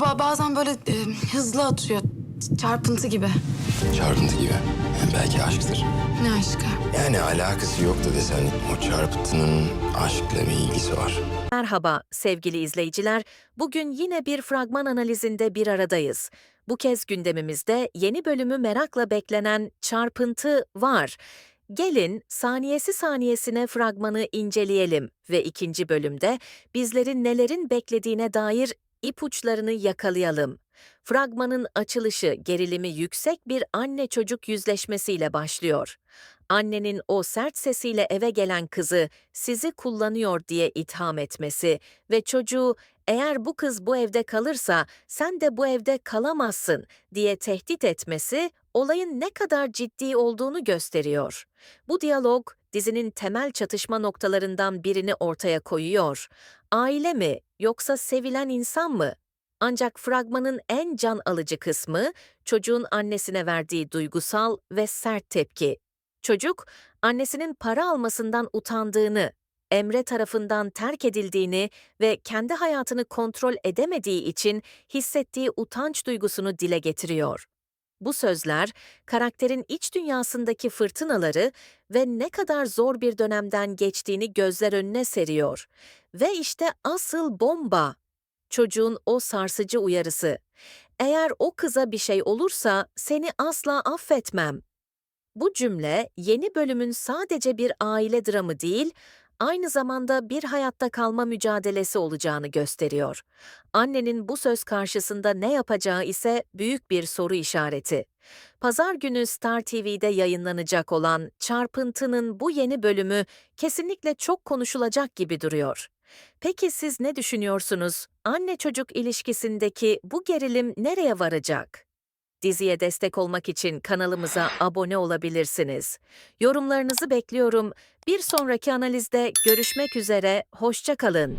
Ba- bazen böyle e, hızlı atıyor. Çarpıntı gibi. Çarpıntı gibi. Yani belki aşktır. Ne aşkı? Yani alakası yok da desen o çarpıntının aşkla bir ilgisi var. Merhaba sevgili izleyiciler. Bugün yine bir fragman analizinde bir aradayız. Bu kez gündemimizde yeni bölümü merakla beklenen Çarpıntı var. Gelin saniyesi saniyesine fragmanı inceleyelim ve ikinci bölümde bizlerin nelerin beklediğine dair ipuçlarını yakalayalım. Fragmanın açılışı gerilimi yüksek bir anne çocuk yüzleşmesiyle başlıyor. Annenin o sert sesiyle eve gelen kızı sizi kullanıyor diye itham etmesi ve çocuğu eğer bu kız bu evde kalırsa sen de bu evde kalamazsın diye tehdit etmesi olayın ne kadar ciddi olduğunu gösteriyor. Bu diyalog dizinin temel çatışma noktalarından birini ortaya koyuyor. Aile mi yoksa sevilen insan mı? Ancak fragmanın en can alıcı kısmı çocuğun annesine verdiği duygusal ve sert tepki. Çocuk, annesinin para almasından utandığını, Emre tarafından terk edildiğini ve kendi hayatını kontrol edemediği için hissettiği utanç duygusunu dile getiriyor. Bu sözler, karakterin iç dünyasındaki fırtınaları ve ne kadar zor bir dönemden geçtiğini gözler önüne seriyor. Ve işte asıl bomba. Çocuğun o sarsıcı uyarısı. Eğer o kıza bir şey olursa seni asla affetmem. Bu cümle yeni bölümün sadece bir aile dramı değil, aynı zamanda bir hayatta kalma mücadelesi olacağını gösteriyor. Annenin bu söz karşısında ne yapacağı ise büyük bir soru işareti. Pazar günü Star TV'de yayınlanacak olan Çarpıntı'nın bu yeni bölümü kesinlikle çok konuşulacak gibi duruyor. Peki siz ne düşünüyorsunuz? Anne çocuk ilişkisindeki bu gerilim nereye varacak? Diziye destek olmak için kanalımıza abone olabilirsiniz. Yorumlarınızı bekliyorum. Bir sonraki analizde görüşmek üzere, hoşça kalın.